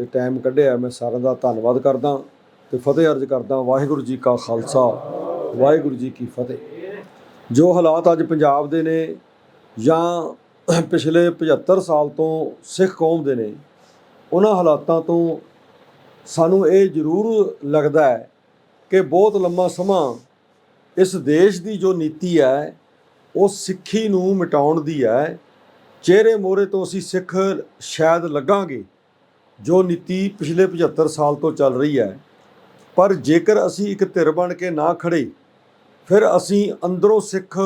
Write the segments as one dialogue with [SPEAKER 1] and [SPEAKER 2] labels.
[SPEAKER 1] ਤੇ ਟਾਈਮ ਕੱਢਿਆ। ਮੈਂ ਸਾਰਿਆਂ ਦਾ ਧੰਨਵਾਦ ਕਰਦਾ ਤੇ ਫਤਿਹ ਅਰਜ਼ ਕਰਦਾ ਵਾਹਿਗੁਰੂ ਜੀ ਕਾ ਖਾਲਸਾ, ਵਾਹਿਗੁਰੂ ਜੀ ਕੀ ਫਤਿਹ। ਜੋ ਹਾਲਾਤ ਅੱਜ ਪੰਜਾਬ ਦੇ ਨੇ ਜਾਂ ਪਿਛਲੇ 75 ਸਾਲ ਤੋਂ ਸਿੱਖ ਕੌਮ ਦੇ ਨੇ, ਉਹਨਾਂ ਹਾਲਾਤਾਂ ਤੋਂ ਸਾਨੂੰ ਇਹ ਜ਼ਰੂਰ ਲੱਗਦਾ ਹੈ ਕਿ ਬਹੁਤ ਲੰਮਾ ਸਮਾਂ ਇਸ ਦੇਸ਼ ਦੀ ਜੋ ਨੀਤੀ ਹੈ, ਉਹ ਸਿੱਖੀ ਨੂੰ ਮਿਟਾਉਣ ਦੀ ਹੈ। ਚਿਹਰੇ ਮੋਰੇ ਤੋਂ ਅਸੀਂ ਸਿੱਖ ਸ਼ਾਇਦ ਲੱਗਾਂਗੇ। ਜੋ ਨੀਤੀ ਪਿਛਲੇ 75 ਸਾਲ ਤੋਂ ਚੱਲ ਰਹੀ ਹੈ। ਪਰ ਜੇਕਰ ਅਸੀਂ ਇੱਕ ਧਿਰ ਬਣ ਕੇ ਨਾ ਖੜੇ ਫਿਰ ਅਸੀਂ ਅੰਦਰੋਂ ਸਿੱਖ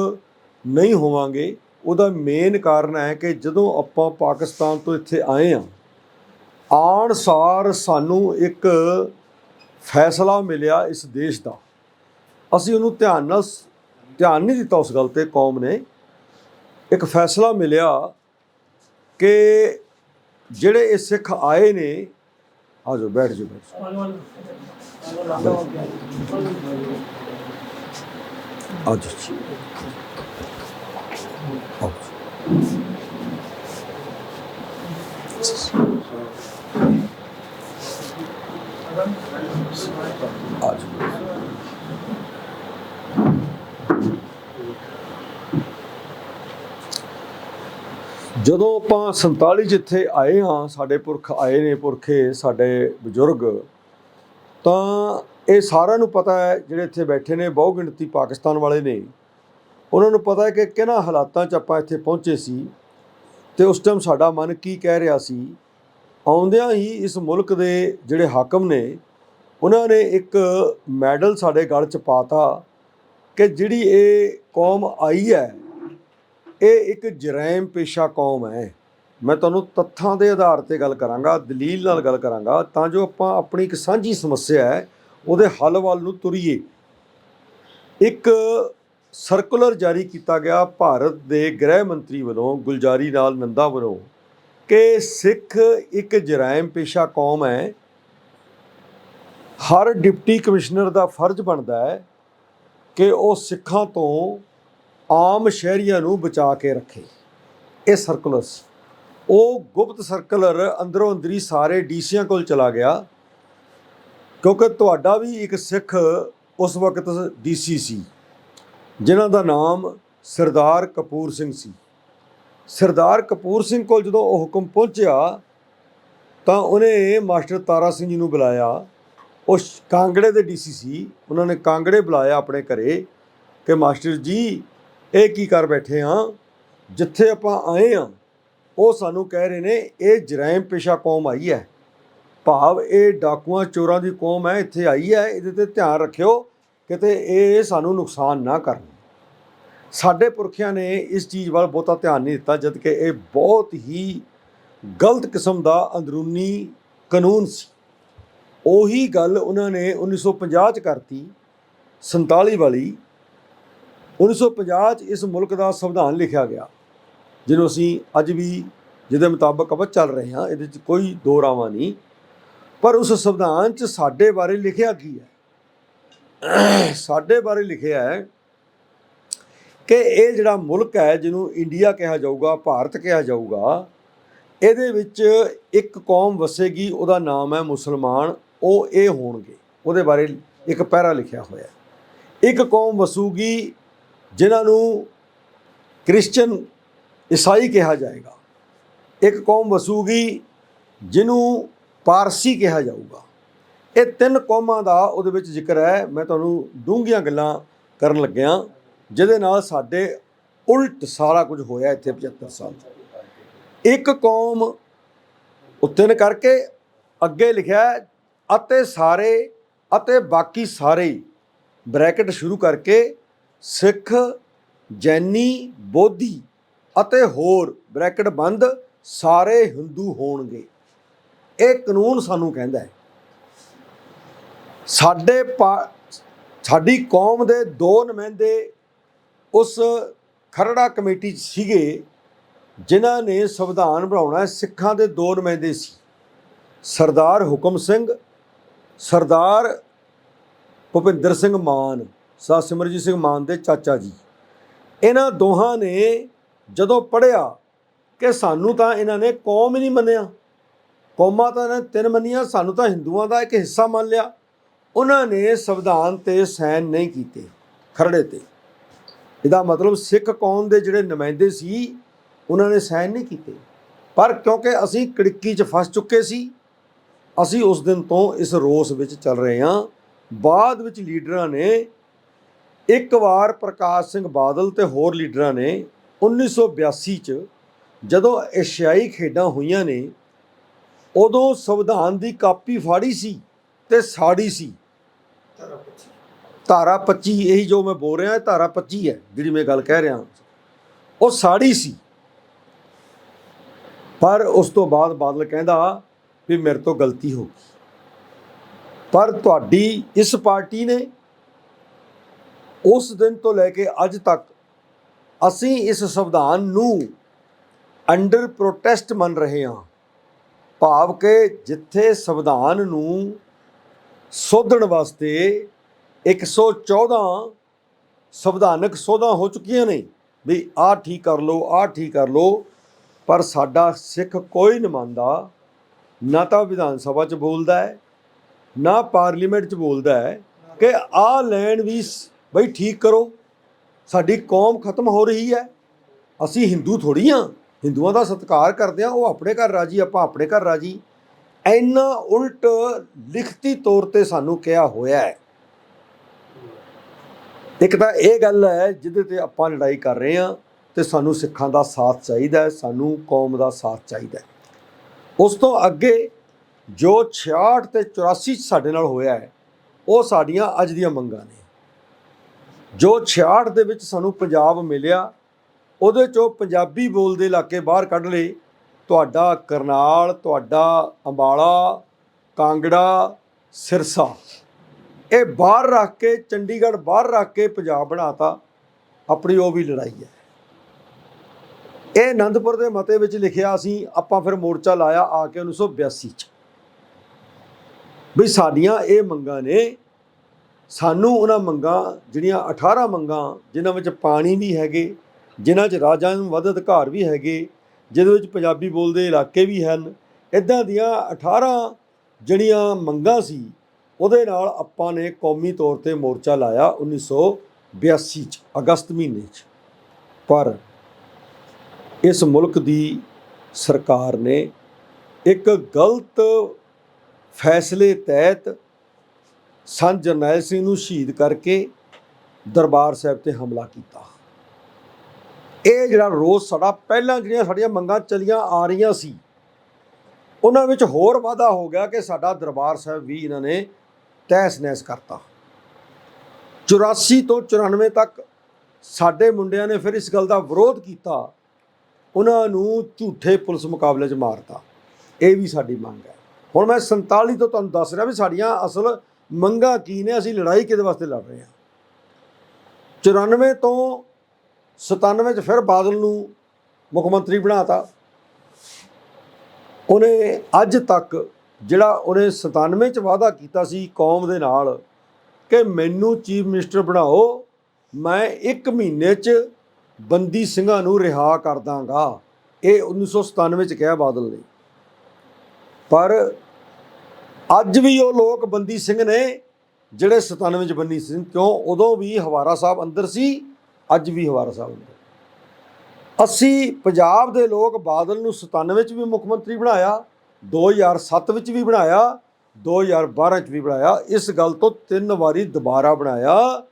[SPEAKER 1] ਨਹੀਂ ਹੋਵਾਂਗੇ। ਉਹਦਾ ਮੇਨ ਕਾਰਨ ਹੈ ਕਿ ਜਦੋਂ ਆਪਾਂ ਪਾਕਿਸਤਾਨ ਤੋਂ ਇੱਥੇ ਆਏ ਹਾਂ, ਆਉਣ ਸਾਰ ਸਾਨੂੰ ਇੱਕ ਫੈਸਲਾ ਮਿਲਿਆ ਇਸ ਦੇਸ਼ ਦਾ। ਅਸੀਂ ਉਹਨੂੰ ਧਿਆਨ ਨਾਲ ਧਿਆਨ ਨਹੀਂ ਦਿੱਤਾ ਉਸ ਗੱਲ ਤੇ, ਕੌਮ ਨੇ। ਇੱਕ ਫੈਸਲਾ ਮਿਲਿਆ ਕਿ ਜਿਹੜੇ ਇਹ ਸਿੱਖ ਆਏ ਨੇ, ਆ ਜਾਓ, ਬੈਠ ਜਾਓ ਬੈਠ ਜਾਓ। ਆ ਜਾਓ ਜੀ। ਆਓ ਜੀ। ਆ ਜਾਓ ਜਦੋਂ ਆਪਾਂ 47 ਜਿੱਥੇ ਆਏ ਹਾਂ, ਸਾਡੇ ਪੁਰਖ ਆਏ ਨੇ, ਪੁਰਖੇ ਸਾਡੇ ਬਜ਼ੁਰਗ, ਤਾਂ ਇਹ ਸਾਰਿਆਂ ਨੂੰ ਪਤਾ ਹੈ, ਜਿਹੜੇ ਇੱਥੇ ਬੈਠੇ ਨੇ, ਬਹੁ ਗਿਣਤੀ ਪਾਕਿਸਤਾਨ ਵਾਲੇ ਨੇ, ਉਹਨਾਂ ਨੂੰ ਪਤਾ ਹੈ ਕਿ ਕਿਹਨਾਂ ਹਾਲਾਤਾਂ 'ਚ ਆਪਾਂ ਇੱਥੇ ਪਹੁੰਚੇ ਸੀ ਤੇ ਉਸ ਟਾਈਮ ਸਾਡਾ ਮਨ ਕੀ ਕਹਿ ਰਿਹਾ ਸੀ। ਆਉਂਦਿਆਂ ਹੀ ਇਸ ਮੁਲਕ ਦੇ ਜਿਹੜੇ ਹਾਕਮ ਨੇ, ਉਹਨਾਂ ਨੇ ਇੱਕ ਮੈਡਲ ਸਾਡੇ ਗਲ 'ਚ ਪਾਤਾ ਕਿ ਜਿਹੜੀ ਇਹ ਕੌਮ ਆਈ ਹੈ ਇਹ ਇੱਕ ਜਰਾਇਮ ਪੇਸ਼ਾ ਕੌਮ ਹੈ। ਮੈਂ ਤੁਹਾਨੂੰ ਤੱਥਾਂ ਦੇ ਆਧਾਰ ਤੇ ਗੱਲ ਕਰਾਂਗਾ, ਦਲੀਲ ਨਾਲ ਗੱਲ ਕਰਾਂਗਾ, ਤਾਂ ਜੋ ਆਪਾਂ ਆਪਣੀ ਇੱਕ ਸਾਂਝੀ ਸਮੱਸਿਆ ਹੈ, ਉਹਦੇ ਹੱਲ ਵੱਲ ਨੂੰ ਤੁਰੀਏ। ਇੱਕ ਸਰਕੂਲਰ ਜਾਰੀ ਕੀਤਾ ਗਿਆ ਭਾਰਤ ਦੇ ਗ੍ਰਹਿ ਮੰਤਰੀ ਵੱਲੋਂ ਗੁਲਜਾਰੀ ਲਾਲ ਨੰਦਾ ਵੱਲੋਂ ਕਿ ਸਿੱਖ ਇੱਕ ਜਰਾਇਮ ਪੇਸ਼ਾ ਕੌਮ ਹੈ। ਹਰ ਡਿਪਟੀ ਕਮਿਸ਼ਨਰ ਦਾ ਫਰਜ਼ ਬਣਦਾ ਹੈ ਕਿ ਉਹ ਸਿੱਖਾਂ ਤੋਂ ਆਮ ਸ਼ਹਿਰੀਆਂ ਨੂੰ ਬਚਾ ਕੇ ਰੱਖੇ। ਇਹ ਸਰਕੂਲਰ ਸੀ ਉਹ ਗੁਪਤ ਸਰਕੂਲਰ ਅੰਦਰੋਂ ਅੰਦਰੀ ਸਾਰੇ ਡੀਸੀਆਂ ਕੋਲ ਚਲਾ ਗਿਆ, ਕਿਉਂਕਿ ਤੁਹਾਡਾ ਵੀ ਇੱਕ ਸਿੱਖ ਉਸ ਵਕਤ ਡੀਸੀ ਸੀ, ਜਿਨ੍ਹਾਂ ਦਾ ਨਾਮ ਸਰਦਾਰ ਕਪੂਰ ਸਿੰਘ ਸੀ। ਸਰਦਾਰ ਕਪੂਰ ਸਿੰਘ ਕੋਲ ਜਦੋਂ ਉਹ ਹੁਕਮ ਪਹੁੰਚਿਆ, ਤਾਂ ਉਹਨੇ ਮਾਸਟਰ ਤਾਰਾ ਸਿੰਘ ਜੀ ਨੂੰ ਬੁਲਾਇਆ। ਉਹ ਕਾਂਗੜੇ ਦੇ ਡੀਸੀ ਸੀ। ਉਹਨਾਂ ਨੇ ਕਾਂਗੜੇ ਬੁਲਾਇਆ ਆਪਣੇ ਘਰੇ ਕਿ ਮਾਸਟਰ ਜੀ ਇਹ ਕੀ ਕਰ ਬੈਠੇ ਆ ਜਿੱਥੇ ਆਪਾਂ ਆਏ ਆ ਉਹ ਸਾਨੂੰ ਕਹਿ ਰਹੇ ਨੇ, ਇਹ ਜਰਾਇਮ ਪੇਸ਼ਾ ਕੌਮ ਆਈ ਹੈ। ਭਾਵ ਇਹ ਡਾਕੂਆਂ ਚੋਰਾਂ ਦੀ ਕੌਮ ਹੈ, ਇੱਥੇ ਆਈ ਹੈ, ਇਹਦੇ ਤੇ ਧਿਆਨ ਰੱਖਿਓ, ਕਿਤੇ ਇਹ ਸਾਨੂੰ ਨੁਕਸਾਨ ਨਾ ਕਰਨ। ਸਾਡੇ ਪੁਰਖਿਆਂ ਨੇ ਇਸ ਚੀਜ਼ ਵੱਲ ਬਹੁਤਾ ਧਿਆਨ ਨਹੀਂ ਦਿੱਤਾ ਜਦ ਕਿ ਇਹ ਬਹੁਤ ਹੀ ਗਲਤ ਕਿਸਮ ਦਾ ਅੰਦਰੂਨੀ ਕਾਨੂੰਨ ਸੀ। ਉਹੀ ਗੱਲ ਉਹਨਾਂ ਨੇ 1950 ਚ ਕਰਤੀ 47 ਵਾਲੀ 1950 ਚ ਇਸ ਮੁਲਕ ਦਾ ਸੰਵਿਧਾਨ ਲਿਖਿਆ ਗਿਆ, ਜਿਹਨੂੰ ਅਸੀਂ ਅੱਜ ਵੀ ਜਿਹਦੇ ਮੁਤਾਬਕ ਆਪਾਂ ਚੱਲ ਰਹੇ ਹਾਂ, ਇਹਦੇ 'ਚ ਕੋਈ ਦੋ ਰਾਵਾਂ ਨਹੀਂ। ਪਰ ਉਸ ਸੰਵਿਧਾਨ 'ਚ ਸਾਡੇ ਬਾਰੇ ਲਿਖਿਆ ਕੀ ਹੈ? ਸਾਡੇ ਬਾਰੇ ਲਿਖਿਆ ਹੈ ਕਿ ਇਹ ਜਿਹੜਾ ਮੁਲਕ ਹੈ, ਜਿਹਨੂੰ ਇੰਡੀਆ ਕਿਹਾ ਜਾਊਗਾ, ਭਾਰਤ ਕਿਹਾ ਜਾਊਗਾ, ਇਹਦੇ ਵਿੱਚ ਇੱਕ ਕੌਮ ਵਸੇਗੀ, ਉਹਦਾ ਨਾਮ ਹੈ ਮੁਸਲਮਾਨ, ਉਹ ਇਹ ਹੋਣਗੇ। ਉਹਦੇ ਬਾਰੇ ਇੱਕ ਪੈਰਾ ਲਿਖਿਆ ਹੋਇਆ ਹੈ। ਇੱਕ ਕੌਮ ਵਸੂਗੀ ਜਿਨ੍ਹਾਂ ਨੂੰ ਕ੍ਰਿਸਚੀਅਨ ਈਸਾਈ ਕਿਹਾ ਜਾਏਗਾ। ਇੱਕ ਕੌਮ ਵਸੂਗੀ, ਜਿਹਨੂੰ ਪਾਰਸੀ ਕਿਹਾ ਜਾਊਗਾ। ਇਹ ਤਿੰਨ ਕੌਮਾਂ ਦਾ ਉਹਦੇ ਵਿੱਚ ਜ਼ਿਕਰ ਹੈ। ਮੈਂ ਤੁਹਾਨੂੰ ਡੂੰਘੀਆਂ ਗੱਲਾਂ ਕਰਨ ਲੱਗਿਆ, ਜਿਹਦੇ ਨਾਲ ਸਾਡੇ ਉਲਟ ਸਾਰਾ ਕੁਝ ਹੋਇਆ ਇੱਥੇ 75 ਸਾਲ 'ਚ। ਇੱਕ ਕੌਮ ਉੱਤੇ ਕਰਕੇ ਅੱਗੇ ਲਿਖਿਆ ਅਤੇ ਸਾਰੇ, ਅਤੇ ਬਾਕੀ ਸਾਰੇ ਬ੍ਰੈਕਟ ਸ਼ੁਰੂ ਕਰਕੇ ਸਿੱਖ, ਜੈਨੀ, ਬੋਧੀ ਅਤੇ ਹੋਰ ਬ੍ਰੈਕਟ ਬੰਦ ਸਾਰੇ ਹਿੰਦੂ ਹੋਣਗੇ। ਇਹ ਕਾਨੂੰਨ ਸਾਨੂੰ ਕਹਿੰਦਾ ਹੈ। ਸਾਡੇ ਪਾ- ਸਾਡੀ ਕੌਮ ਦੇ ਦੋ ਨੁਮਾਇੰਦੇ ਉਸ ਖਰੜਾ ਕਮੇਟੀ 'ਚ ਸੀਗੇ, ਜਿਨ੍ਹਾਂ ਨੇ ਸੰਵਿਧਾਨ ਬਣਾਉਣਾ ਸਿੱਖਾਂ ਦੇ ਦੋ ਨੁਮਾਇੰਦੇ ਸੀ। ਸਰਦਾਰ ਹੁਕਮ ਸਿੰਘ, ਸਰਦਾਰ ਭੁਪਿੰਦਰ ਸਿੰਘ ਮਾਨ। ਸਾ ਸਿਮਰਜੀਤ ਸਿੰਘ ਮਾਨ ਦੇ ਚਾਚਾ ਜੀ। ਇਹਨਾਂ ਦੋਹਾਂ ਨੇ ਜਦੋਂ ਪੜਿਆ ਕਿ ਸਾਨੂੰ ਤਾਂ ਇਹਨਾਂ ਨੇ ਕੌਮ ਹੀ ਨਹੀਂ ਮੰਨਿਆ। ਕੌਮਾਂ ਤਾਂ ਨੇ ਤਿੰਨ ਮੰਨੀਆਂ, ਸਾਨੂੰ ਤਾਂ ਹਿੰਦੂਆਂ ਦਾ ਇੱਕ ਹਿੱਸਾ ਮੰਨ ਲਿਆ। ਉਹਨਾਂ ਨੇ ਸੰਵਿਧਾਨ ਤੇ ਸਾਈਨ ਨਹੀਂ ਕੀਤੇ, ਖਰੜੇ ਤੇ। ਇਹਦਾ ਮਤਲਬ ਸਿੱਖ ਕੌਮ ਦੇ ਜਿਹੜੇ ਨੁਮਾਇੰਦੇ ਸੀ, ਉਹਨਾਂ ਨੇ ਸਾਈਨ ਨਹੀਂ ਕੀਤੇ। ਪਰ ਕਿਉਂਕਿ ਅਸੀਂ ਕੜਿੱਕੀ 'ਚ ਫਸ ਚੁੱਕੇ ਸੀ, ਅਸੀਂ ਉਸ ਦਿਨ ਤੋਂ ਇਸ ਰੋਸ ਵਿੱਚ ਚੱਲ ਰਹੇ ਹਾਂ। ਬਾਅਦ ਵਿੱਚ ਲੀਡਰਾਂ ਨੇ ਇੱਕ ਵਾਰ ਪ੍ਰਕਾਸ਼ ਸਿੰਘ ਬਾਦਲ ਤੇ ਹੋਰ ਲੀਡਰਾਂ ਨੇ 1982 ਚ ਜਦੋਂ ਏਸ਼ੀਆਈ ਖੇਡਾਂ ਹੋਈਆਂ ਨੇ, ਉਦੋਂ ਸੰਵਿਧਾਨ ਦੀ ਕਾਪੀ ਫਾੜੀ ਸੀ ਤੇ ਸਾੜੀ ਸੀ। ਧਾਰਾ 25 ਇਹੀ ਜੋ ਮੈਂ ਬੋਲ ਰਿਹਾ ਧਾਰਾ 25 ਹੈ ਜਿਹੜੀ ਮੈਂ ਗੱਲ ਕਹਿ ਰਿਹਾ। ਉਹ ਸਾੜੀ ਸੀ। ਪਰ ਉਸ ਤੋਂ ਬਾਅਦ ਬਾਦਲ ਕਹਿੰਦਾ ਵੀ ਮੇਰੇ ਤੋਂ ਗਲਤੀ ਹੋ ਗਈ। ਪਰ ਤੁਹਾਡੀ ਇਸ ਪਾਰਟੀ ਨੇ ਉਸ ਦਿਨ ਤੋਂ ਲੈ ਕੇ ਅੱਜ ਤੱਕ ਅਸੀਂ ਇਸ ਸੰਵਿਧਾਨ ਨੂੰ ਅੰਡਰ ਪ੍ਰੋਟੈਸਟ ਮੰਨ ਰਹੇ ਹਾਂ। ਭਾਵ ਕਿ ਜਿੱਥੇ ਸੰਵਿਧਾਨ ਨੂੰ ਸੋਧਣ ਵਾਸਤੇ 114 ਸੰਵਿਧਾਨਕ ਸੋਧਾਂ ਹੋ ਚੁੱਕੀਆਂ ਨੇ, ਵੀ ਆਹ ਠੀਕ ਕਰ ਲਓ, ਆਹ ਠੀਕ ਕਰ ਲਓ, ਪਰ ਸਾਡਾ ਸਿੱਖ ਕੋਈ ਨਹੀਂ ਮੰਨਦਾ, ਨਾ ਤਾਂ ਵਿਧਾਨ ਸਭਾ 'ਚ ਬੋਲਦਾ ਹੈ, ਨਾ ਪਾਰਲੀਮੈਂਟ 'ਚ ਬੋਲਦਾ ਹੈ ਕਿ ਆਹ ਲੈਣ ਵੀ ਸ- ਬਈ ਠੀਕ ਕਰੋ। ਸਾਡੀ ਕੌਮ ਖਤਮ ਹੋ ਰਹੀ ਹੈ। ਅਸੀਂ ਹਿੰਦੂ ਥੋੜੀ ਆ ਹਿੰਦੂਆਂ ਦਾ ਸਤਿਕਾਰ ਕਰਦੇ ਆ ਉਹ ਆਪਣੇ ਘਰ ਰਾਜੀ, ਆਪਾਂ ਆਪਣੇ ਘਰ ਰਾਜੀ। ਇੰਨਾ ਉਲਟ ਲਿਖਤੀ ਤੌਰ ਤੇ ਸਾਨੂੰ ਕਿਹਾ ਹੋਇਆ ਹੈ। ਇੱਕ ਤਾਂ ਇਹ ਗੱਲ ਹੈ, ਜਿਹਦੇ ਤੇ ਆਪਾਂ ਲੜਾਈ ਕਰ ਰਹੇ ਆ ਤੇ ਸਾਨੂੰ ਸਿੱਖਾਂ ਦਾ ਸਾਥ ਚਾਹੀਦਾ ਹੈ, ਸਾਨੂੰ ਕੌਮ ਦਾ ਸਾਥ ਚਾਹੀਦਾ ਹੈ। ਉਸ ਤੋਂ ਅੱਗੇ ਜੋ 66 ਤੇ 84 ਚ ਸਾਡੇ ਨਾਲ ਹੋਇਆ ਹੈ, ਉਹ ਸਾਡੀਆਂ ਅੱਜ ਦੀਆਂ ਮੰਗਾਂ ਨੇ। ਜੋ 66 ਦੇ ਵਿੱਚ ਸਾਨੂੰ ਪੰਜਾਬ ਮਿਲਿਆ, ਉਹਦੇ ਚੋਂ ਪੰਜਾਬੀ ਬੋਲਦੇ ਇਲਾਕੇ ਬਾਹਰ ਕੱਢ ਲਏ। ਤੁਹਾਡਾ ਕਰਨਾਲ, ਤੁਹਾਡਾ ਅੰਬਾਲਾ, ਕਾਂਗੜਾ, ਸਿਰਸਾ, ਇਹ ਬਾਹਰ ਰੱਖ ਕੇ, ਚੰਡੀਗੜ੍ਹ ਬਾਹਰ ਰੱਖ ਕੇ ਪੰਜਾਬ ਬਣਾਤਾ, ਆਪਣੀ ਉਹ ਵੀ ਲੜਾਈ ਹੈ। ਇਹ ਆਨੰਦਪੁਰ ਦੇ ਮਤੇ ਵਿੱਚ ਲਿਖਿਆ ਸੀ, ਆਪਾਂ ਫਿਰ ਮੋਰਚਾ ਲਾਇਆ ਆ ਕੇ 1982 ਚ। ਵੀ ਸਾਡੀਆਂ ਇਹ ਮੰਗਾਂ ਨੇ ਸਾਨੂੰ ਉਹਨਾਂ ਮੰਗਾਂ, ਜਿਹੜੀਆਂ 18 ਮੰਗਾਂ, ਜਿਨ੍ਹਾਂ ਵਿੱਚ ਪਾਣੀ ਵੀ ਹੈਗੇ, ਜਿਨ੍ਹਾਂ 'ਚ ਰਾਜਾਂ ਨੂੰ ਵੱਧ ਅਧਿਕਾਰ ਵੀ ਹੈਗੇ, ਜਿਹਦੇ ਵਿੱਚ ਪੰਜਾਬੀ ਬੋਲਦੇ ਇਲਾਕੇ ਵੀ ਹਨ ਇਦਾਂ ਦੀਆਂ 18 ਜਿਹੜੀਆਂ ਮੰਗਾਂ ਸੀ, ਉਹਦੇ ਨਾਲ ਆਪਾਂ ਨੇ ਕੌਮੀ ਤੌਰ ਤੇ ਮੋਰਚਾ ਲਾਇਆ 1982 ਚ, ਅਗਸਤ ਮਹੀਨੇ ਚ। ਪਰ ਇਸ ਮੁਲਕ ਦੀ ਸਰਕਾਰ ਨੇ ਇੱਕ ਗਲਤ ਫੈਸਲੇ ਤਹਿਤ ਸੰਤ ਜਰਨੈਲ ਸਿੰਘ ਨੂੰ ਸ਼ਹੀਦ ਕਰਕੇ ਦਰਬਾਰ ਸਾਹਿਬ ਤੇ ਹਮਲਾ ਕੀਤਾ। ਇਹ ਜਿਹੜਾ ਰੋਸ ਸਾਡਾ, ਪਹਿਲਾਂ ਜਿਹੜੀਆਂ ਸਾਡੀਆਂ ਮੰਗਾਂ ਚਲੀਆਂ ਆ ਰਹੀਆਂ ਸੀ, ਉਹਨਾਂ ਵਿੱਚ ਹੋਰ ਵਾਧਾ ਹੋ ਗਿਆ ਕਿ ਸਾਡਾ ਦਰਬਾਰ ਸਾਹਿਬ ਵੀ ਇਹਨਾਂ ਨੇ ਤਹਿਸ ਨਹਿਸ ਕਰਤਾ। 84 ਤੋਂ 94 ਤੱਕ ਸਾਡੇ ਮੁੰਡਿਆਂ ਨੇ ਫਿਰ ਇਸ ਗੱਲ ਦਾ ਵਿਰੋਧ ਕੀਤਾ, ਉਹਨਾਂ ਨੂੰ ਝੂਠੇ ਪੁਲਿਸ ਮੁਕਾਬਲੇ 'ਚ ਮਾਰਤਾ। ਇਹ ਵੀ ਸਾਡੀ ਮੰਗ ਹੈ। ਹੁਣ ਮੈਂ 47 ਤੋਂ ਤੁਹਾਨੂੰ ਦੱਸ ਰਿਹਾ ਵੀ ਸਾਡੀਆਂ ਅਸਲ ਮੰਗਾਂ ਕੀ ਨੇ, ਅਸੀਂ ਲੜਾਈ ਕਿਹਦੇ ਵਾਸਤੇ ਲੜ ਰਹੇ ਹਾਂ? 94 ਤੋਂ 97 ਚ ਫਿਰ ਬਾਦਲ ਨੂੰ ਮੁੱਖ ਮੰਤਰੀ ਬਣਾਤਾ। ਉਹਨੇ ਅੱਜ ਤੱਕ ਜਿਹੜਾ ਉਹਨੇ 97 ਚ ਵਾਅਦਾ ਕੀਤਾ ਸੀ ਕੌਮ ਦੇ ਨਾਲ ਕਿ ਮੈਨੂੰ ਚੀਫ ਮਿਨਿਸਟਰ ਬਣਾਓ, ਮੈਂ 1 ਮਹੀਨੇ ਚ ਬੰਦੀ ਸਿੰਘਾਂ ਨੂੰ ਰਿਹਾ ਕਰ ਦਾਂਗਾ। ਇਹ 1997 ਚ ਕਿਹਾ ਬਾਦਲ ਨੇ। ਪਰ ਅੱਜ ਵੀ ਉਹ ਲੋਕ ਬੰਦੀ ਸਿੰਘ ਨੇ ਜਿਹੜੇ 97 ਚ ਬੰਦੀ ਸਿੰਘ ਕਿਉਂ? ਉਦੋਂ ਵੀ ਹਵਾਰਾ ਸਾਹਿਬ ਅੰਦਰ ਸੀ, ਅੱਜ ਵੀ ਹਵਾਰਾ ਸਾਹਿਬ ਅੰਦਰ। ਅਸੀਂ ਪੰਜਾਬ ਦੇ ਲੋਕ ਬਾਦਲ ਨੂੰ 97 ਚ ਵੀ ਮੁੱਖ ਮੰਤਰੀ ਬਣਾਇਆ 2007 ਵਿੱਚ ਵੀ ਬਣਾਇਆ 2012 ਚ ਵੀ ਬਣਾਇਆ, ਇਸ ਗੱਲ ਤੋਂ ਤਿੰਨ ਵਾਰੀ ਦੁਬਾਰਾ ਬਣਾਇਆ।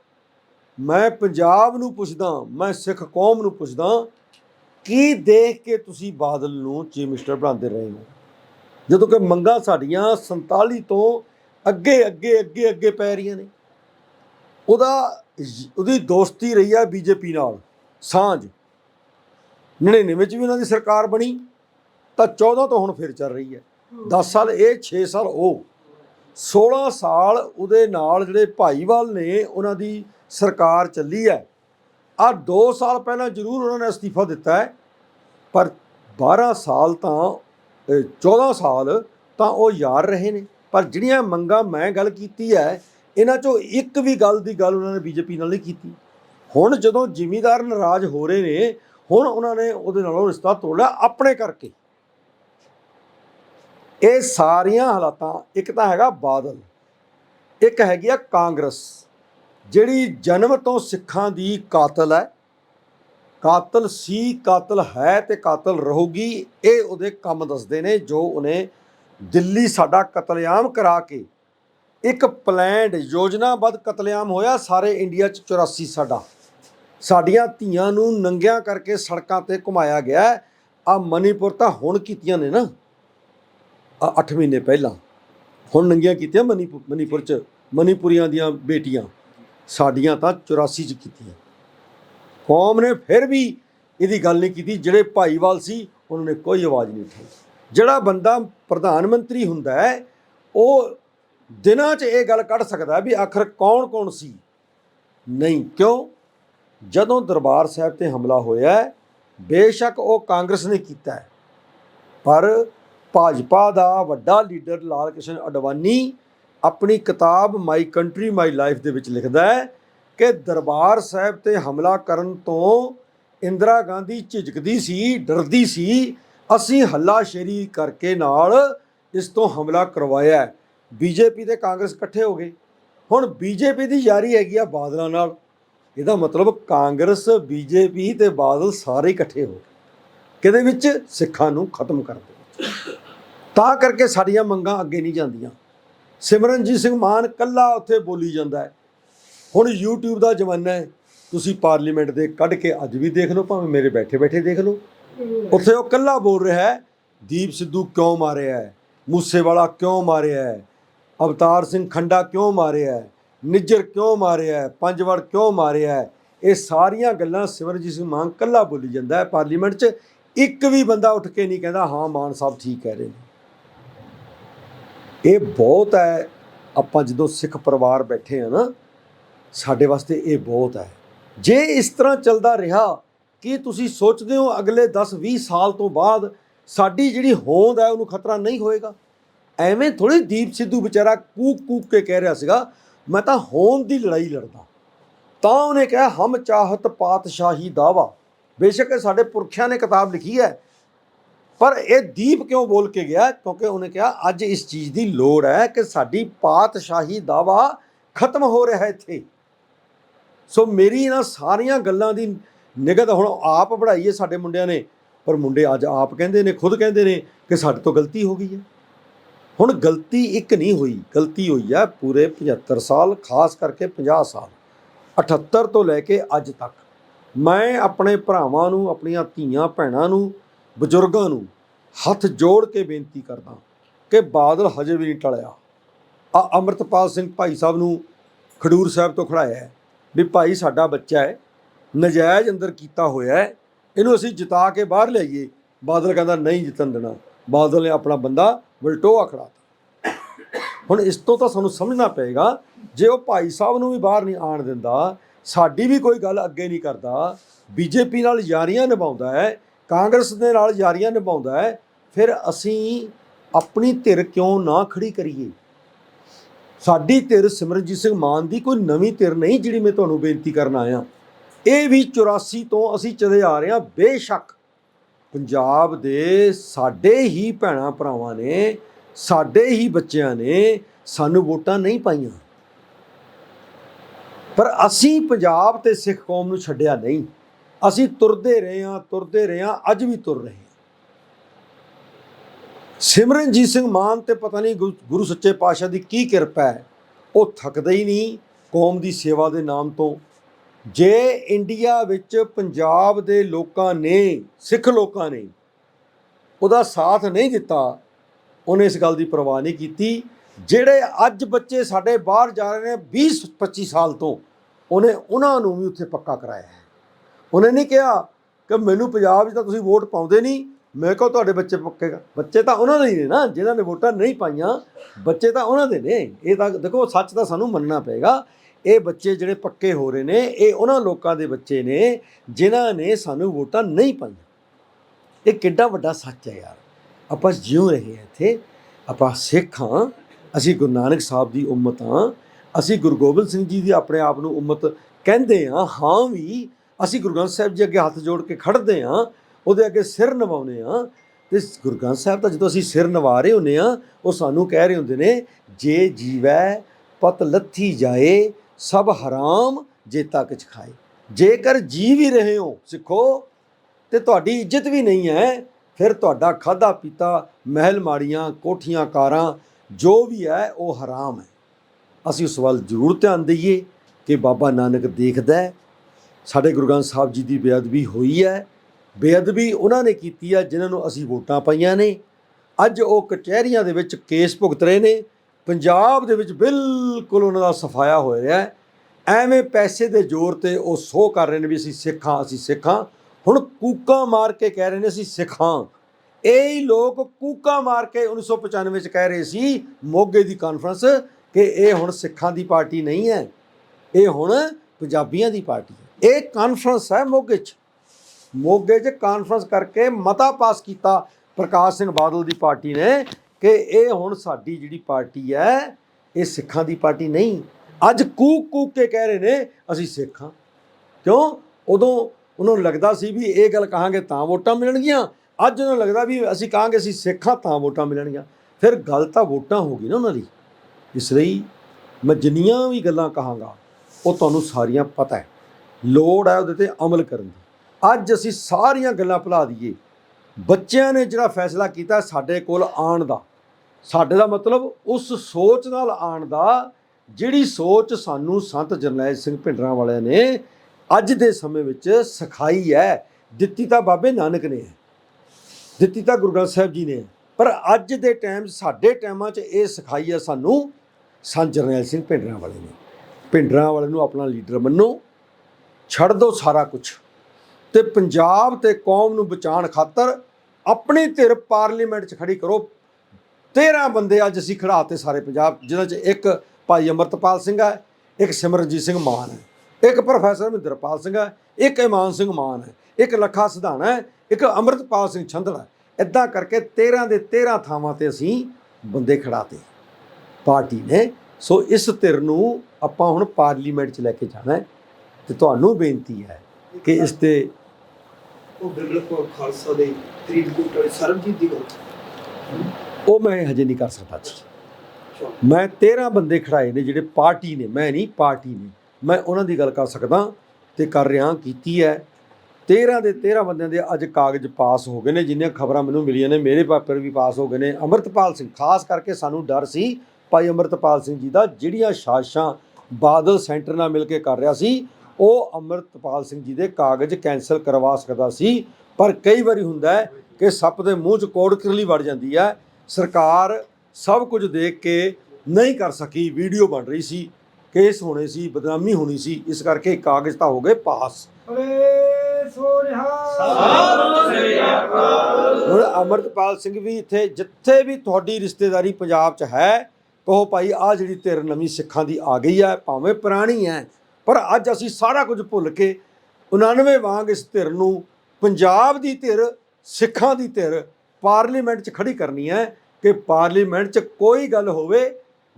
[SPEAKER 1] ਮੈਂ ਪੰਜਾਬ ਨੂੰ ਪੁੱਛਦਾ, ਮੈਂ ਸਿੱਖ ਕੌਮ ਨੂੰ ਪੁੱਛਦਾ, ਕੀ ਦੇਖ ਕੇ ਤੁਸੀਂ ਬਾਦਲ ਨੂੰ ਚੀਫ ਮਿਨਿਸਟਰ ਬਣਾਉਂਦੇ ਰਹੇ ਹੋ? ਜਦੋਂ ਕਿ ਮੰਗਾਂ ਸਾਡੀਆਂ 47 ਤੋਂ ਅੱਗੇ ਅੱਗੇ ਅੱਗੇ ਅੱਗੇ ਪੈ ਰਹੀਆਂ ਨੇ। ਉਹਦਾ ਉਹਦੀ ਦੋਸਤੀ ਰਹੀ ਆ ਬੀਜੇਪੀ ਨਾਲ, ਸਾਂਝ। 99 'ਚ ਵੀ ਉਹਨਾਂ ਦੀ ਸਰਕਾਰ ਬਣੀ, ਤਾਂ 14 ਤੋਂ ਹੁਣ ਫਿਰ ਚੱਲ ਰਹੀ ਹੈ। 10 ਸਾਲ ਇਹ 6 ਸਾਲ ਉਹ। 16 ਸਾਲ ਉਹਦੇ ਨਾਲ ਜਿਹੜੇ ਭਾਈਵਾਲ ਨੇ, ਉਹਨਾਂ ਦੀ ਸਰਕਾਰ ਚੱਲੀ ਹੈ। ਆ 2 ਸਾਲ ਪਹਿਲਾਂ ਜ਼ਰੂਰ ਉਹਨਾਂ ਨੇ ਅਸਤੀਫਾ ਦਿੱਤਾ ਹੈ, ਪਰ 12 ਸਾਲ ਤਾਂ 14 ਸਾਲ ਤਾਂ ਉਹ ਯਾਰ ਰਹੇ ਨੇ। ਪਰ ਜਿਹੜੀਆਂ ਮੰਗਾਂ ਮੈਂ ਗੱਲ ਕੀਤੀ ਹੈ, ਇਹਨਾਂ ਚੋਂ ਇੱਕ ਵੀ ਗੱਲ ਦੀ ਗੱਲ ਉਹਨਾਂ ਨੇ ਬੀਜੇਪੀ ਨਾਲ ਨਹੀਂ ਕੀਤੀ। ਹੁਣ ਜਦੋਂ ਜ਼ਿਮੀਦਾਰ ਨਾਰਾਜ਼ ਹੋ ਰਹੇ ਨੇ, ਹੁਣ ਉਹਨਾਂ ਨੇ ਉਹਦੇ ਨਾਲੋਂ ਰਿਸ਼ਤਾ ਤੋੜ ਲਿਆ ਆਪਣੇ ਕਰਕੇ। ਇਹ ਸਾਰੀਆਂ ਹਾਲਾਤਾਂ, ਇੱਕ ਤਾਂ ਹੈਗਾ ਬਾਦਲ, ਇੱਕ ਹੈਗੀ ਆ ਕਾਂਗਰਸ, ਜਿਹੜੀ ਜਨਮ ਤੋਂ ਸਿੱਖਾਂ ਦੀ ਕਾਤਲ ਹੈ। ਕਾਤਲ ਸੀ, ਕਾਤਲ ਹੈ ਤੇ ਕਾਤਲ ਰਹੂਗੀ, ਇਹ ਉਹਦੇ ਕੰਮ ਦੱਸਦੇ ਨੇ, ਜੋ ਉਹਨੇ ਦਿੱਲੀ ਸਾਡਾ ਕਤਲੇਆਮ ਕਰਾ ਕੇ ਇੱਕ ਪਲਾਨਡ ਯੋਜਨਾਬੱਧ ਕਤਲੇਆਮ ਹੋਇਆ, ਸਾਰੇ ਇੰਡੀਆ ਚ 84 ਸਾਡਾ। ਸਾਡੀਆਂ ਧੀਆਂ ਨੂੰ ਨੰਗਿਆਂ ਕਰਕੇ ਸੜਕਾਂ ਤੇ ਘੁਮਾਇਆ ਗਿਆ। ਆ ਮਨੀਪੁਰ ਤਾਂ ਹੁਣ ਕੀਤੀਆਂ ਨੇ ਨਾ। ਆ 8 ਮਹੀਨੇ ਪਹਿਲਾਂ। ਹੁਣ ਨੰਗੀਆਂ ਕੀਤੀਆਂ ਮਨੀਪੁਰ ਮਨੀਪੁਰ ਚ ਮਨੀਪੁਰੀਆਂ ਦੀਆਂ ਬੇਟੀਆਂ। ਸਾਡੀਆਂ ਤਾਂ 84 ਚ ਕੀਤੀਆਂ। ਕੌਮ ਨੇ ਫਿਰ ਵੀ ਇਹਦੀ ਗੱਲ ਨਹੀਂ ਕੀਤੀ, ਜਿਹੜੇ ਭਾਈਵਾਲ ਸੀ, ਉਹਨਾਂ ਨੇ ਕੋਈ ਆਵਾਜ਼ ਨਹੀਂ ਉਠਾਈ। ਜਿਹੜਾ ਬੰਦਾ ਪ੍ਰਧਾਨ ਮੰਤਰੀ ਹੁੰਦਾ ਹੈ, ਉਹ ਦਿਨਾਂ 'ਚ ਇਹ ਗੱਲ ਕੱਢ ਸਕਦਾ ਵੀ ਆਖਰ ਕੌਣ ਕੌਣ ਸੀ? ਨਹੀਂ, ਕਿਉਂ? ਜਦੋਂ ਦਰਬਾਰ ਸਾਹਿਬ ਤੇ ਹਮਲਾ ਹੋਇਆ ਬੇਸ਼ੱਕ ਉਹ ਕਾਂਗਰਸ ਨੇ ਕੀਤਾ ਪਰ ਭਾਜਪਾ ਦਾ ਵੱਡਾ ਲੀਡਰ ਲਾਲ ਕ੍ਰਿਸ਼ਨ ਅਡਵਾਨੀ ਆਪਣੀ ਕਿਤਾਬ ਮਾਈ ਕੰਟਰੀ ਮਾਈ ਲਾਈਫ ਦੇ ਵਿੱਚ ਲਿਖਦਾ ਹੈ ਕਿ ਦਰਬਾਰ ਸਾਹਿਬ ਤੇ ਹਮਲਾ ਕਰਨ ਤੋਂ ਇੰਦਰਾ ਗਾਂਧੀ ਝਿਜਕਦੀ ਸੀ, ਡਰਦੀ ਸੀ। ਅਸੀਂ ਹੱਲਾਸ਼ੇਰੀ ਕਰਕੇ ਨਾਲ ਇਸ ਤੋਂ ਹਮਲਾ ਕਰਵਾਇਆ। ਬੀਜੇਪੀ ਤੇ ਕਾਂਗਰਸ ਇਕੱਠੇ ਹੋ ਗਏ। ਹੁਣ ਬੀਜੇਪੀ ਦੀ ਯਾਰੀ ਹੈਗੀ ਆ ਬਾਦਲਾਂ ਨਾਲ। ਇਹਦਾ ਮਤਲਬ ਕਾਂਗਰਸ, ਬੀਜੇਪੀ ਤੇ ਬਾਦਲ ਸਾਰੇ ਇਕੱਠੇ ਹੋ ਗਏ। ਕਿਹਦੇ ਵਿੱਚ? ਸਿੱਖਾਂ ਨੂੰ ਖਤਮ ਕਰ ਦੇ ਤਾਂ ਕਰਕੇ ਸਾਡੀਆਂ ਮੰਗਾਂ ਅੱਗੇ ਨਹੀਂ ਜਾਂਦੀਆਂ। ਸਿਮਰਨਜੀਤ ਸਿੰਘ ਮਾਨ ਕੱਲਾ ਉੱਥੇ ਬੋਲੀ ਜਾਂਦਾ ਹੈ। ਹੁਣ YouTube ਦਾ ਜ਼ਮਾਨਾ ਹੈ, ਤੁਸੀਂ ਪਾਰਲੀਮੈਂਟ ਦੇ ਕੱਢ ਕੇ ਅੱਜ ਵੀ ਦੇਖ ਲਓ, ਭਾਵੇਂ ਮੇਰੇ ਬੈਠੇ ਬੈਠੇ ਦੇਖ ਲਓ। ਉੱਥੇ ਉਹ ਕੱਲਾ ਬੋਲ ਰਿਹਾ ਹੈ, ਦੀਪ ਸਿੱਧੂ ਕਿਉਂ ਮਾਰਿਆ ਹੈ? ਮੂਸੇਵਾਲਾ ਕਿਉਂ ਮਾਰਿਆ ਹੈ? ਅਵਤਾਰ ਸਿੰਘ ਖੰਡਾ ਕਿਉਂ ਮਾਰਿਆ ਹੈ? ਨਿੱਜਰ ਕਿਉਂ ਮਾਰਿਆ ਹੈ? ਪੰਜਵੜ ਕਿਉਂ ਮਾਰਿਆ ਹੈ? ਇਹ ਸਾਰੀਆਂ ਗੱਲਾਂ ਸਿਮਰਜੀਤ ਸਿੰਘ ਮਾਨ ਕੱਲਾ ਬੋਲੀ ਜਾਂਦਾ ਹੈ ਪਾਰਲੀਮੈਂਟ 'ਚ। ਇੱਕ ਵੀ ਬੰਦਾ ਉੱਠ ਕੇ ਨਹੀਂ ਕਹਿੰਦਾ, ਹਾਂ, ਮਾਨ ਸਾਹਿਬ ਠੀਕ ਕਹਿ ਰਹੇ ਨੇ। ਇਹ ਬਹੁਤ ਹੈ, ਆਪਾਂ ਜਦੋਂ ਸਿੱਖ ਪਰਿਵਾਰ ਬੈਠੇ ਆ ਨਾ ਸਾਡੇ ਵਾਸਤੇ ਇਹ ਬਹੁਤ ਹੈ। ਜੇ ਇਸ ਤਰ੍ਹਾਂ ਚੱਲਦਾ ਰਿਹਾ, ਕੀ ਤੁਸੀਂ ਸੋਚਦੇ ਹੋ ਅਗਲੇ 10-20 ਸਾਲ ਤੋਂ ਬਾਅਦ ਸਾਡੀ ਜਿਹੜੀ ਹੋਂਦ ਹੈ, ਉਹਨੂੰ ਖਤਰਾ ਨਹੀਂ ਹੋਏਗਾ? ਐਵੇਂ ਥੋੜੀ ਦੀਪ ਸਿੱਧੂ ਵਿਚਾਰਾ ਕੂਕ ਕੂਕ ਕੇ ਕਹਿ ਰਿਹਾ ਸੀਗਾ, ਮੈਂ ਤਾਂ ਹੋਂਦ ਦੀ ਲੜਾਈ ਲੜਦਾ। ਤਾਂ ਉਹਨੇ ਕਿਹਾ, ਹਮ ਚਾਹਤ ਪਾਤਸ਼ਾਹੀ ਦਾਵਾ। ਬੇਸ਼ੱਕ ਸਾਡੇ ਪੁਰਖਿਆਂ ਨੇ ਕਿਤਾਬ ਲਿਖੀ ਹੈ। ਪਰ ਇਹ ਦੀਪ ਕਿਉਂ ਬੋਲ ਕੇ ਗਿਆ? ਕਿਉਂਕਿ ਉਹਨੇ ਕਿਹਾ, ਅੱਜ ਇਸ ਚੀਜ਼ ਦੀ ਲੋੜ ਹੈ ਕਿ ਸਾਡੀ ਪਾਤਸ਼ਾਹੀ ਦਾਵਾ ਖਤਮ ਹੋ ਰਿਹਾ ਇੱਥੇ। ਸੋ ਮੇਰੀ ਇਹਨਾਂ ਸਾਰੀਆਂ ਗੱਲਾਂ ਦੀ ਨਿਗਤ ਹੁਣ ਆਪ ਪੜ੍ਹਾਈ ਹੈ ਸਾਡੇ ਮੁੰਡਿਆਂ ਨੇ। ਪਰ ਮੁੰਡੇ ਅੱਜ ਆਪ ਕਹਿੰਦੇ ਨੇ, ਖੁਦ ਕਹਿੰਦੇ ਨੇ ਕਿ ਸਾਡੇ ਤੋਂ ਗਲਤੀ ਹੋ ਗਈ ਹੈ। ਹੁਣ ਗਲਤੀ ਇੱਕ ਨਹੀਂ ਹੋਈ, ਗਲਤੀ ਹੋਈ ਹੈ ਪੂਰੇ 75 ਸਾਲ, ਖਾਸ ਕਰਕੇ 50 ਸਾਲ 78 ਤੋਂ ਲੈ ਕੇ ਅੱਜ ਤੱਕ। ਮੈਂ ਆਪਣੇ ਭਰਾਵਾਂ ਨੂੰ, ਆਪਣੀਆਂ ਧੀਆਂ ਭੈਣਾਂ ਨੂੰ, ਬਜ਼ੁਰਗਾਂ ਨੂੰ ਹੱਥ ਜੋੜ ਕੇ ਬੇਨਤੀ ਕਰਦਾ ਕਿ ਬਾਦਲ ਹਜੇ ਵੀ ਨਹੀਂ ਟਲਿਆ। ਆ ਅਮਰਤਪਾਲ ਸਿੰਘ ਭਾਈ ਸਾਹਿਬ ਨੂੰ ਖਡੂਰ ਸਾਹਿਬ ਤੋਂ ਖੜਾਇਆ ਵੀ ਭਾਈ ਸਾਡਾ ਬੱਚਾ ਹੈ, ਨਜਾਇਜ਼ ਅੰਦਰ ਕੀਤਾ ਹੋਇਆ ਹੈ, ਇਹਨੂੰ ਅਸੀਂ ਜਿਤਾ ਕੇ ਬਾਹਰ ਲਿਆਈਏ ਬਾਦਲ ਕਹਿੰਦਾ, ਨਹੀਂ ਜਿੱਤਣ ਦੇਣਾ। ਬਾਦਲ ਨੇ ਆਪਣਾ ਬੰਦਾ ਵਲਟੋਆ ਖੜਾਤਾ ਹੁਣ ਇਸ ਤੋਂ ਤਾਂ ਸਾਨੂੰ ਸਮਝਣਾ ਪਏਗਾ, ਜੇ ਉਹ ਭਾਈ ਸਾਹਿਬ ਨੂੰ ਵੀ ਬਾਹਰ ਨਹੀਂ ਆਣ ਦਿੰਦਾ, ਸਾਡੀ ਵੀ ਕੋਈ ਗੱਲ ਅੱਗੇ ਨਹੀਂ ਕਰਦਾ, ਬੀਜੇਪੀ ਨਾਲ ਯਾਰੀਆਂ ਨਿਭਾਉਂਦਾ ਹੈ, ਕਾਂਗਰਸ ਦੇ ਨਾਲ ਯਾਰੀਆਂ ਨਿਭਾਉਂਦਾ ਹੈ, ਫਿਰ ਅਸੀਂ ਆਪਣੀ ਧਿਰ ਕਿਉਂ ਨਾ ਖੜੀ ਕਰੀਏ? ਸਾਡੀ ਧਿਰ ਸਿਮਰਨਜੀਤ ਸਿੰਘ ਮਾਨ ਦੀ ਕੋਈ ਨਵੀਂ ਧਿਰ ਨਹੀਂ ਜਿਹੜੀ ਮੈਂ ਤੁਹਾਨੂੰ ਬੇਨਤੀ ਕਰਨ ਆਇਆ। ਇਹ ਵੀ 84 ਤੋਂ ਅਸੀਂ ਚਲੇ ਆ ਰਹੇ ਹਾਂ, ਬੇਸ਼ੱਕ। ਪੰਜਾਬ ਦੇ ਸਾਡੇ ਹੀ ਭੈਣਾਂ ਭਰਾਵਾਂ ਨੇ, ਸਾਡੇ ਹੀ ਬੱਚਿਆਂ ਨੇ ਸਾਨੂੰ ਵੋਟਾਂ ਨਹੀਂ ਪਾਈਆਂ। ਪਰ ਅਸੀਂ ਪੰਜਾਬ ਤੇ ਸਿੱਖ ਕੌਮ ਨੂੰ ਛੱਡਿਆ ਨਹੀਂ। ਅਸੀਂ ਤੁਰਦੇ ਰਹੇ ਹਾਂ, ਤੁਰਦੇ ਰਹੇ ਹਾਂ, ਅੱਜ ਵੀ ਤੁਰ ਰਹੇ ਹਾਂ। ਸਿਮਰਨਜੀਤ ਸਿੰਘ ਮਾਨ ਤੇ ਪਤਾ ਨਹੀਂ ਗੁਰੂ ਗੁਰੂ ਸੱਚੇ ਪਾਤਸ਼ਾਹ ਦੀ ਕੀ ਕਿਰਪਾ ਹੈ, ਉਹ ਥੱਕਦਾ ਹੀ ਨਹੀਂ ਕੌਮ ਦੀ ਸੇਵਾ ਦੇ ਨਾਮ ਤੋਂ। ਜੇ ਇੰਡੀਆ ਵਿੱਚ ਪੰਜਾਬ ਦੇ ਲੋਕਾਂ ਨੇ, ਸਿੱਖ ਲੋਕਾਂ ਨੇ ਉਹਦਾ ਸਾਥ ਨਹੀਂ ਦਿੱਤਾ, ਉਹਨੇ ਇਸ ਗੱਲ ਦੀ ਪਰਵਾਹ ਨਹੀਂ ਕੀਤੀ। ਜਿਹੜੇ ਅੱਜ ਬੱਚੇ ਸਾਡੇ ਬਾਹਰ ਜਾ ਰਹੇ ਨੇ 20 25 ਸਾਲ ਤੋਂ, ਉਹਨੇ ਉਹਨਾਂ ਨੂੰ ਵੀ ਉੱਥੇ ਪੱਕਾ ਕਰਾਇਆ ਹੈ। ਉਹਨੇ ਨਹੀਂ ਕਿਹਾ ਕਿ ਮੈਨੂੰ ਪੰਜਾਬ 'ਚ ਤਾਂ ਤੁਸੀਂ ਵੋਟ ਪਾਉਂਦੇ ਨਹੀਂ ਮੈਂ ਕਹੋ ਤੁਹਾਡੇ ਬੱਚੇ ਪੱਕੇਗਾ ਬੱਚੇ ਤਾਂ ਉਹਨਾਂ ਦੇ ਹੀ ਨੇ ਨਾ, ਜਿਹਨਾਂ ਨੇ ਵੋਟਾਂ ਨਹੀਂ ਪਾਈਆਂ, ਬੱਚੇ ਤਾਂ ਉਹਨਾਂ ਦੇ ਨੇ। ਇਹ ਤਾਂ ਦੇਖੋ, ਸੱਚ ਤਾਂ ਸਾਨੂੰ ਮੰਨਣਾ ਪਏਗਾ। ਇਹ ਬੱਚੇ ਜਿਹੜੇ ਪੱਕੇ ਹੋ ਰਹੇ ਨੇ, ਇਹ ਉਹਨਾਂ ਲੋਕਾਂ ਦੇ ਬੱਚੇ ਨੇ, ਜਿਨ੍ਹਾਂ ਨੇ ਸਾਨੂੰ ਵੋਟਾਂ ਨਹੀਂ ਪਾਈਆਂ। ਇਹ ਕਿੱਡਾ ਵੱਡਾ ਸੱਚ ਹੈ ਯਾਰ। ਆਪਾਂ ਜਿਉ ਰਹੇ ਹਾਂ ਇੱਥੇ, ਆਪਾਂ ਸਿੱਖ ਹਾਂ, ਅਸੀਂ ਗੁਰੂ ਨਾਨਕ ਸਾਹਿਬ ਦੀ ਉਮਤ ਹਾਂ, ਅਸੀਂ ਗੁਰੂ ਗੋਬਿੰਦ ਸਿੰਘ ਜੀ ਦੀ ਆਪਣੇ ਆਪ ਨੂੰ ਉਮਤ ਕਹਿੰਦੇ ਹਾਂ ਹਾਂ ਵੀ ਅਸੀਂ ਗੁਰੂ ਗ੍ਰੰਥ ਸਾਹਿਬ ਜੀ ਅੱਗੇ ਹੱਥ ਜੋੜ ਕੇ ਖੜਦੇ ਹਾਂ ਉਹਦੇ ਅੱਗੇ ਸਿਰ ਨਿਵਾਉਂਦੇ ਹਾਂ ਤੇ ਗੁਰੂ ਗ੍ਰੰਥ ਸਾਹਿਬ ਦਾ ਜਦੋਂ ਅਸੀਂ ਸਿਰ ਨਵਾ ਰਹੇ ਹੁੰਨੇ ਆ, ਉਹ ਸਾਨੂੰ ਕਹਿ ਰਹੇ ਹੁੰਦੇ ਨੇ, ਜੇ ਜੀਵੈ ਪਤ ਲੱਥੀ ਜਾਏ, ਸਭ ਹਰਾਮ ਜੇ ਤੱਕ ਚ ਖਾਏ। ਜੇਕਰ ਜੀ ਵੀ ਰਹੇ ਹੋ ਸਿੱਖੋ, ਤੇ ਤੁਹਾਡੀ ਇੱਜ਼ਤ ਵੀ ਨਹੀਂ ਹੈ, ਫਿਰ ਤੁਹਾਡਾ ਖਾਦਾ ਪੀਤਾ ਮਹਿਲ ਮਾੜੀਆਂ ਕੋਠੀਆਂ ਕਾਰਾਂ, ਜੋ ਵੀ ਹੈ, ਉਹ ਹਰਾਮ ਹੈ। ਅਸੀਂ ਉਸ ਵੱਲ ਜ਼ਰੂਰ ਧਿਆਨ ਦਈਏ ਕਿ ਬਾਬਾ ਨਾਨਕ ਦੇਖਦਾ ਹੈ। ਸਾਡੇ ਗੁਰੂ ਗ੍ਰੰਥ ਸਾਹਿਬ ਜੀ ਦੀ ਬੇਅਦਬੀ ਹੋਈ ਹੈ। ਬੇਅਦਬੀ ਉਹਨਾਂ ਨੇ ਕੀਤੀ ਆ, ਜਿਨ੍ਹਾਂ ਨੂੰ ਅਸੀਂ ਵੋਟਾਂ ਪਾਈਆਂ ਨੇ। ਅੱਜ ਉਹ ਕਚਹਿਰੀਆਂ ਦੇ ਵਿੱਚ ਕੇਸ ਭੁਗਤ ਰਹੇ ਨੇ। ਪੰਜਾਬ ਦੇ ਵਿੱਚ ਬਿਲਕੁਲ ਉਹਨਾਂ ਦਾ ਸਫਾਇਆ ਹੋ ਰਿਹਾ ਹੈ। ਐਵੇਂ ਪੈਸੇ ਦੇ ਜ਼ੋਰ ਤੇ ਉਹ ਸੋ ਕਰ ਰਹੇ ਨੇ ਵੀ ਅਸੀਂ ਸਿੱਖਾਂ ਅਸੀਂ ਸਿੱਖਾਂ। ਹੁਣ ਕੂਕਾਂ ਮਾਰ ਕੇ ਕਹਿ ਰਹੇ ਨੇ ਅਸੀਂ ਸਿੱਖਾਂ। ਇਹ ਹੀ ਲੋਕ ਕੂਕਾਂ ਮਾਰ ਕੇ 1995 ਚ ਕਹਿ ਰਹੇ ਸੀ ਮੋਗੇ ਦੀ ਕਾਨਫਰੰਸ ਕਿ ਇਹ ਹੁਣ ਸਿੱਖਾਂ ਦੀ ਪਾਰਟੀ ਨਹੀਂ ਹੈ। ਇਹ ਹੁਣ ਪੰਜਾਬੀਆਂ ਦੀ ਪਾਰਟੀ ਹੈ। ਇਹ ਕਾਨਫਰੰਸ ਹੈ ਮੋਗੇ 'ਚ। ਮੋਗੇ 'ਚ ਕਾਨਫਰੰਸ ਕਰਕੇ ਮਤਾ ਪਾਸ ਕੀਤਾ ਪ੍ਰਕਾਸ਼ ਸਿੰਘ ਬਾਦਲ ਦੀ ਪਾਰਟੀ ਨੇ ਕਿ ਇਹ ਹੁਣ ਸਾਡੀ ਜਿਹੜੀ ਪਾਰਟੀ ਹੈ, ਇਹ ਸਿੱਖਾਂ ਦੀ ਪਾਰਟੀ ਨਹੀਂ। ਅੱਜ ਕੂਕ ਕੂਕ ਕੇ ਕਹਿ ਰਹੇ ਨੇ, ਅਸੀਂ ਸਿੱਖਾਂ। ਕਿਉਂ? ਉਦੋਂ ਉਹਨਾਂ ਨੂੰ ਲੱਗਦਾ ਸੀ ਵੀ ਇਹ ਗੱਲ ਕਹਾਂਗੇ ਤਾਂ ਵੋਟਾਂ ਮਿਲਣਗੀਆਂ। ਅੱਜ ਉਹਨਾਂ ਨੂੰ ਲੱਗਦਾ ਵੀ ਅਸੀਂ ਕਹਾਂਗੇ ਅਸੀਂ ਸਿੱਖਾਂ ਤਾਂ ਵੋਟਾਂ ਮਿਲਣਗੀਆਂ। ਫਿਰ ਗੱਲ ਤਾਂ ਵੋਟਾਂ ਹੋ ਗਈ ਨਾ ਉਹਨਾਂ ਦੀ। ਇਸ ਲਈ ਮੈਂ ਜਿੰਨੀਆਂ ਵੀ ਗੱਲਾਂ ਕਹਾਂਗਾ, ਉਹ ਤੁਹਾਨੂੰ ਸਾਰੀਆਂ ਪਤਾ ਹੈ। ਲੋੜ ਹੈ ਉਹਦੇ ਤੇ ਅਮਲ ਕਰਨ ਦੀ। ਅੱਜ ਅਸੀਂ ਸਾਰੀਆਂ ਗੱਲਾਂ ਭੁਲਾ ਦਈਏ। ਬੱਚਿਆਂ ਨੇ ਜਿਹੜਾ ਫੈਸਲਾ ਕੀਤਾ ਸਾਡੇ ਕੋਲ ਆਉਣ ਦਾ, ਸਾਡੇ ਦਾ ਮਤਲਬ ਉਸ ਸੋਚ ਨਾਲ ਆਉਣ ਦਾ, ਜਿਹੜੀ ਸੋਚ ਸਾਨੂੰ ਸੰਤ ਜਰਨੈਲ ਸਿੰਘ ਭਿੰਡਰਾਂ ਵਾਲਿਆਂ ਨੇ ਅੱਜ ਦੇ ਸਮੇਂ ਵਿੱਚ ਸਿਖਾਈ ਹੈ, ਦਿੱਤੀ ਤਾਂ ਬਾਬੇ ਨਾਨਕ ਨੇ। ਹੈ ਦਿੱਤੀ ਤਾਂ ਗੁਰੂ ਗ੍ਰੰਥ ਸਾਹਿਬ ਜੀ ਨੇ। ਪਰ ਅੱਜ ਦੇ ਟਾਈਮ, ਸਾਡੇ ਟਾਈਮਾਂ 'ਚ ਇਹ ਸਿਖਾਈ ਹੈ ਸਾਨੂੰ ਸੰਤ ਜਰਨੈਲ ਸਿੰਘ ਭਿੰਡਰਾਂ ਵਾਲੇ ਨੇ। ਭਿੰਡਰਾਂ ਵਾਲੇ ਨੂੰ ਆਪਣਾ ਲੀਡਰ ਮੰਨੋ, ਛੱਡ ਦਿਓ ਸਾਰਾ ਕੁਝ ਤੇ ਪੰਜਾਬ ਤੇ ਕੌਮ ਨੂੰ ਬਚਾਉਣ ਖਾਤਰ ਆਪਣੀ ਧਿਰ ਪਾਰਲੀਮੈਂਟ 'ਚ ਖੜੀ ਕਰੋ। 13 ਬੰਦੇ ਅੱਜ ਅਸੀਂ ਖੜਾਤੇ ਸਾਰੇ ਪੰਜਾਬ ਜਿਨ੍ਹਾਂ 'ਚ ਇੱਕ ਭਾਈ ਅਮਰਤਪਾਲ ਸਿੰਘ ਹੈ, ਇੱਕ ਸਿਮਰਨਜੀਤ ਸਿੰਘ ਮਾਨ ਹੈ, ਇੱਕ ਪ੍ਰੋਫੈਸਰ ਮਹਿੰਦਰਪਾਲ ਸਿੰਘ ਹੈ, ਇੱਕ ਇਮਾਨ ਸਿੰਘ ਮਾਨ ਹੈ, ਇੱਕ ਲੱਖਾ ਸਿਧਾਣਾ ਹੈ, ਇੱਕ ਅਮਰਤਪਾਲ ਸਿੰਘ ਛੰਦੜਾ ਹੈ। ਇਦਾਂ ਕਰਕੇ 13 ਦੇ 13 ਥਾਵਾਂ ਤੇ ਅਸੀਂ ਬੰਦੇ ਖੜਾਤੇ ਪਾਰਟੀ ਨੇ, ਸੋ ਇਸ ਧਿਰ ਨੂੰ ਆਪਾਂ ਹੁਣ ਪਾਰਲੀਮੈਂਟ 'ਚ ਲੈ ਕੇ ਜਾਣਾ ਹੈ ਤੇ ਤੁਹਾਨੂੰ ਬੇਨਤੀ ਹੈ ਕਿ ਇਸ ਤੇ
[SPEAKER 2] ਉਹ ਬਿਲਕੁਲ ਖਾਲਸਾ ਦੇ ਤ੍ਰਿਪੁਟ ਵਾਲੇ ਸਰਬਜੀਤ ਦੀ ਗੱਲ
[SPEAKER 1] ਉਹ ਮੈਂ ਹਜੇ ਨਹੀਂ ਕਰ ਸਕਦਾ ਜੀ। ਮੈਂ 13 ਬੰਦੇ ਖੜਾਏ ਨੇ ਜਿਹੜੇ ਪਾਰਟੀ ਨੇ ਮੈਂ ਨਹੀਂ ਪਾਰਟੀ ਨੇ ਮੈਂ ਉਹਨਾਂ ਦੀ ਗੱਲ ਕਰ ਸਕਦਾ ਤੇ ਕਰ ਰਿਹਾ ਕੀਤੀ ਹੈ। 13 ਦੇ 13 ਬੰਦਿਆਂ ਦੇ ਅੱਜ ਕਾਗਜ਼ ਪਾਸ ਹੋ ਗਏ ਨੇ ਜਿੰਨੀਆਂ ਖਬਰਾਂ ਮੈਨੂੰ ਮਿਲੀਆਂ ਨੇ ਮੇਰੇ ਪੇਪਰ ਵੀ ਪਾਸ ਹੋ ਗਏ ਨੇ। ਅਮਰਤਪਾਲ ਸਿੰਘ ਖਾਸ ਕਰਕੇ ਸਾਨੂੰ ਡਰ ਸੀ ਭਾਈ ਅਮਰਤਪਾਲ ਸਿੰਘ ਜੀ ਦਾ ਜਿਹੜੀਆਂ ਸਾਜ਼ਿਸ਼ਾਂ ਬਾਦਲ ਸੈਂਟਰ ਨਾਲ ਮਿਲ ਕੇ ਕਰ ਰਿਹਾ ਸੀ ਉਹ ਅਮਰਤਪਾਲ ਸਿੰਘ ਜੀ ਦੇ ਕਾਗਜ਼ ਕੈਨਸਲ ਕਰਵਾ ਸਕਦਾ ਸੀ। ਪਰ ਕਈ ਵਾਰੀ ਹੁੰਦਾ ਹੈ ਕਿ ਸੱਪ ਦੇ ਮੂੰਹ 'ਚ ਕੋੜ ਕਿਰਲੀ ਵੜ ਜਾਂਦੀ ਹੈ। ਸਰਕਾਰ ਸਭ ਕੁਝ ਦੇਖ ਕੇ ਨਹੀਂ ਕਰ ਸਕੀ। ਵੀਡੀਓ ਬਣ ਰਹੀ ਸੀ ਕੇਸ ਹੋਣੇ ਸੀ ਬਦਨਾਮੀ ਹੋਣੀ ਸੀ। ਇਸ ਕਰਕੇ ਕਾਗਜ਼ ਤਾਂ ਹੋ ਗਏ ਪਾਸ। ਹੁਣ ਅਮਰਤਪਾਲ ਸਿੰਘ ਵੀ ਇੱਥੇ ਜਿੱਥੇ ਵੀ ਤੁਹਾਡੀ ਰਿਸ਼ਤੇਦਾਰੀ ਪੰਜਾਬ 'ਚ ਹੈ ਕਹੋ ਭਾਈ ਆ ਜਿਹੜੀ ਧਿਰ ਨਵੀਂ ਸਿੱਖਾਂ ਦੀ ਆ ਗਈ ਹੈ ਭਾਵੇਂ ਪੁਰਾਣੀ ਹੈ ਪਰ ਅੱਜ ਅਸੀਂ ਸਾਰਾ ਕੁਝ ਭੁੱਲ ਕੇ 99 ਵਾਂਗ ਇਸ ਧਿਰ ਨੂੰ ਪੰਜਾਬ ਦੀ ਧਿਰ, ਸਿੱਖਾਂ ਦੀ ਧਿਰ, ਪਾਰਲੀਮੈਂਟ 'ਚ ਖੜੀ ਕਰਨੀ ਹੈ ਕਿ ਪਾਰਲੀਮੈਂਟ 'ਚ ਕੋਈ ਗੱਲ ਹੋਵੇ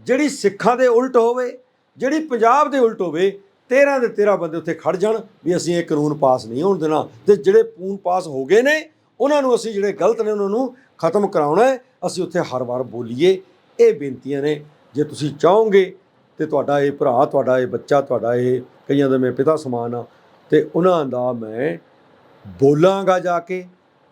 [SPEAKER 1] ਜਿਹੜੀ ਸਿੱਖਾਂ ਦੇ ਉਲਟ ਹੋਵੇ, ਜਿਹੜੀ ਪੰਜਾਬ ਦੇ ਉਲਟ ਹੋਵੇ 13 ਦੇ 13 ਬੰਦੇ ਉੱਥੇ ਖੜ ਜਾਣ ਵੀ ਅਸੀਂ ਇਹ ਕਾਨੂੰਨ ਪਾਸ ਨਹੀਂ ਹੋਣ ਦੇਣਾ। ਤੇ ਜਿਹੜੇ ਕਾਨੂੰਨ ਪਾਸ ਹੋ ਗਏ ਨੇ, ਉਹਨਾਂ ਨੂੰ ਅਸੀਂ ਜਿਹੜੇ ਗਲਤ ਨੇ, ਉਹਨਾਂ ਨੂੰ ਖਤਮ ਕਰਾਉਣਾ ਅਸੀਂ ਉੱਥੇ ਹਰ ਵਾਰ ਬੋਲੀਏ। ਇਹ ਬੇਨਤੀਆਂ ਨੇ। ਜੇ ਤੁਸੀਂ ਚਾਹੋਗੇ ਤੇ ਤੁਹਾਡਾ ਇਹ ਭਰਾ ਤੁਹਾਡਾ ਇਹ ਬੱਚਾ ਤੁਹਾਡਾ ਇਹ ਕਈਆਂ ਦਾ ਮੈਂ ਪਿਤਾ ਸਮਾਨ ਆ ਤੇ ਉਹਨਾਂ ਦਾ ਮੈਂ ਬੋਲਾਂਗਾ ਜਾ ਕੇ।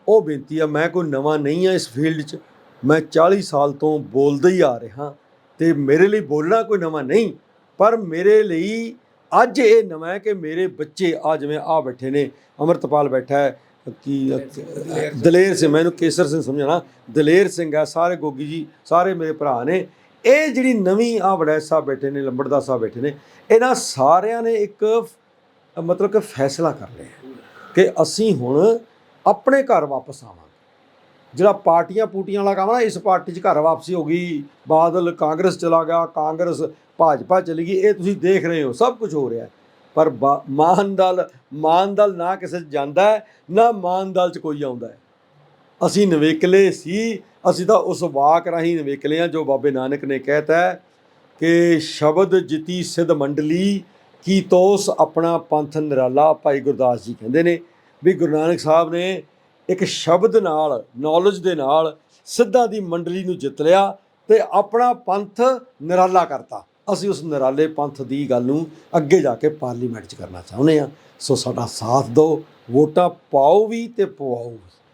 [SPEAKER 1] ਉਹ ਬੇਨਤੀ ਆ ਮੈਂ ਕੋਈ ਨਵਾਂ ਨਹੀਂ ਆ ਇਸ ਫੀਲਡ 'ਚ। ਮੈਂ 40 ਸਾਲ ਤੋਂ ਬੋਲਦਾ ਹੀ ਆ ਰਿਹਾ ਤੇ ਮੇਰੇ ਲਈ ਬੋਲਣਾ ਕੋਈ ਨਵਾਂ ਨਹੀਂ ਪਰ ਮੇਰੇ ਲਈ ਅੱਜ ਇਹ ਨਵਾਂ ਹੈ ਕਿ ਮੇਰੇ ਬੱਚੇ ਆ ਜਿਵੇਂ ਆ ਬੈਠੇ ਨੇ ਅਮਰਤਪਾਲ ਬੈਠਾ ਹੈ ਕੀ ਦਲੇਰ ਸਿੰਘ ਮੈਨੂੰ ਕੇਸਰ ਸਿੰਘ ਸਮਝਣਾ ਦਲੇਰ ਸਿੰਘ ਹੈ ਸਾਰੇ ਗੋਗੀ ਜੀ ਸਾਰੇ ਮੇਰੇ ਭਰਾ ਨੇ। ਇਹ ਜਿਹੜੀ ਨਵੀਂ ਆ ਵੜੈ ਸਾਹਿਬ ਬੈਠੇ ਨੇ ਲੰਬੜਦਾ ਸਾਹਿਬ ਬੈਠੇ ਨੇ, ਇਹਨਾਂ ਸਾਰਿਆਂ ਨੇ ਇੱਕ ਮਤਲਬ ਕਿ ਫੈਸਲਾ ਕਰ ਲਿਆ ਕਿ ਅਸੀਂ ਹੁਣ ਆਪਣੇ ਘਰ ਵਾਪਸ ਆਵਾਂਗੇ। ਜਿਹੜਾ ਪਾਰਟੀਆਂ ਪੂਟੀਆਂ ਵਾਲਾ ਕੰਮ ਨਾ, ਇਸ ਪਾਰਟੀ 'ਚ ਘਰ ਵਾਪਸੀ ਹੋ ਗਈ, ਬਾਦਲ, ਕਾਂਗਰਸ ਚਲਾ ਗਿਆ, ਕਾਂਗਰਸ, ਭਾਜਪਾ ਚਲੀ ਗਈ, ਇਹ ਤੁਸੀਂ ਦੇਖ ਰਹੇ ਹੋ, ਸਭ ਕੁਝ ਹੋ ਰਿਹਾ। ਪਰ ਬਾ- ਮਾਨ ਦਲ ਮਾਨ ਦਲ ਨਾ ਕਿਸੇ 'ਚ ਜਾਂਦਾ ਨਾ ਮਾਨ ਦਲ 'ਚ ਕੋਈ ਆਉਂਦਾ ਅਸੀਂ ਨਵੇਕਲੇ ਸੀ, ਅਸੀਂ ਤਾਂ ਉਸ ਵਾਕ ਰਾਹੀਂ ਨਵੇਕਲੇ ਹਾਂ ਜੋ ਬਾਬੇ ਨਾਨਕ ਨੇ ਕਹਿਤਾ ਹੈ ਕਿ ਸ਼ਬਦ ਜਿਤੀ ਸਿਧ ਮੰਡਲੀ, ਕੀ ਤੋਸ ਆਪਣਾ ਪੰਥ ਨਿਰਾਲਾ, ਭਾਈ ਗੁਰਦਾਸ ਜੀ ਕਹਿੰਦੇ ਨੇ। ਵੀ ਗੁਰੂ ਨਾਨਕ ਸਾਹਿਬ ਨੇ ਇੱਕ ਸ਼ਬਦ ਨਾਲ ਨੌਲੇਜ ਦੇ ਨਾਲ ਸਿੱਧਾਂ ਦੀ ਮੰਡਲੀ ਨੂੰ ਜਿੱਤ ਲਿਆ ਤੇ ਆਪਣਾ ਪੰਥ ਨਿਰਾਲਾ ਕਰਤਾ। ਅਸੀਂ ਉਸ ਨਿਰਾਲੇ ਪੰਥ ਦੀ ਗੱਲ ਨੂੰ ਅੱਗੇ ਜਾ ਕੇ ਪਾਰਲੀਮੈਂਟ 'ਚ ਕਰਨਾ ਚਾਹੁੰਦੇ ਆ ਸੋ ਸਾਡਾ ਸਾਥ ਦਿਓ, ਵੋਟਾਂ ਪਾਓ ਵੀ ਤੇ ਪਵਾਓ ਵੀ।